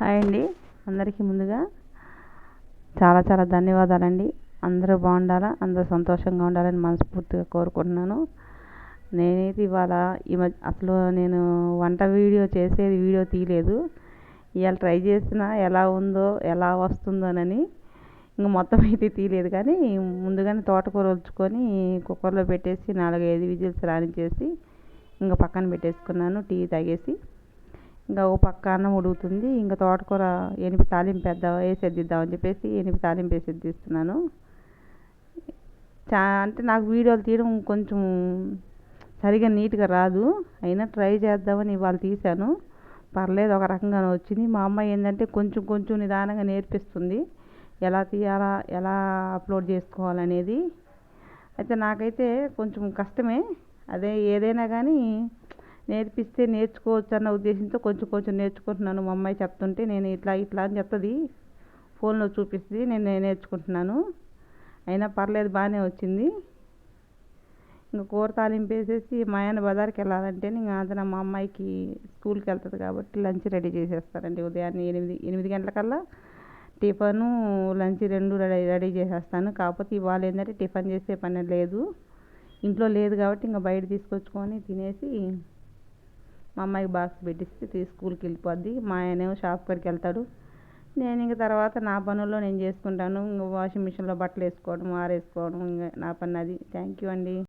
Hi అండి. అందరికీ ముందుగా చాలా చాలా ధన్యవాదాలండి. అందరూ బాగుండాలా? అందరూ సంతోషంగా ఉండాలని మనస్ఫూర్తిగా కోరుకుంటున్నాను. నేనైతే ఇవాళ ఈ మధ్య అసలు నేను వంట వీడియో చేసేది వీడియో తీయలేదు. ఇవాళ ట్రై చేసిన ఎలా ఉందో ఎలా వస్తుందోనని ఇంక మొత్తం అయితే తీయలేదు. కానీ ముందుగానే తోటకూర ఉంచుకొని కుక్కర్లో పెట్టేసి నాలుగైదు విజిల్స్ రాణించేసి ఇంకా పక్కన పెట్టేసుకున్నాను. టీ తాగేసి ఇంకా ఓ పక్క అన్నం ఉడుకుతుంది. ఇంకా తోటకూర ఎనిపి తాలింపు వేద్దాం వేసేద్దిద్దామని చెప్పేసి ఎనిపి తాలింపు వేసేద్దిస్తున్నాను చా అంటే నాకు వీడియోలు తీయడం కొంచెం సరిగా నీట్గా రాదు. అయినా ట్రై చేద్దామని ఇవాళ తీశాను. పర్లేదు ఒక రకంగా వచ్చింది. మా అమ్మాయి ఏంటంటే కొంచెం కొంచెం నిదానంగా నేర్పిస్తుంది. ఎలా తీయాలా ఎలా అప్లోడ్ చేసుకోవాలనేది. అయితే నాకైతే కొంచెం కష్టమే. అదే ఏదైనా కానీ నేర్పిస్తే నేర్చుకోవచ్చు అన్న ఉద్దేశంతో కొంచెం కొంచెం నేర్చుకుంటున్నాను. మా అమ్మాయి చెప్తుంటే నేను ఇట్లా ఇట్లా అని చెప్తుంది. ఫోన్లో చూపిస్తుంది. నేను నేర్చుకుంటున్నాను. అయినా పర్లేదు బాగానే వచ్చింది. ఇంకా కూర తాలింపు వేసేసి మా ఆయన బజార్కి వెళ్ళాలంటే ఇంకా అతను మా అమ్మాయికి స్కూల్కి వెళ్తుంది కాబట్టి లంచ్ రెడీ చేసేస్తానండి ఉదయాన్నే ఎనిమిది ఎనిమిది గంటలకల్లా టిఫను లంచ్ రెండు రెడీ రెడీ చేసేస్తాను. కాకపోతే ఇవాళ ఏంటంటే టిఫన్ చేసే పని లేదు. ఇంట్లో లేదు కాబట్టి ఇంకా బయట తీసుకొచ్చుకొని తినేసి మా అమ్మాయికి బాక్స్ పెట్టిస్తే స్కూల్కి వెళ్ళిపోద్ది. మా ఆయనేమో షాప్ కాడికి వెళ్తాడు. నేను ఇంక తర్వాత నా పనుల్లో నేను చేసుకుంటాను. ఇంకా వాషింగ్ మిషన్లో బట్టలు వేసుకోవడం ఆరేసుకోవడం ఇంకా నా పని అది. థ్యాంక్ యూ అండి.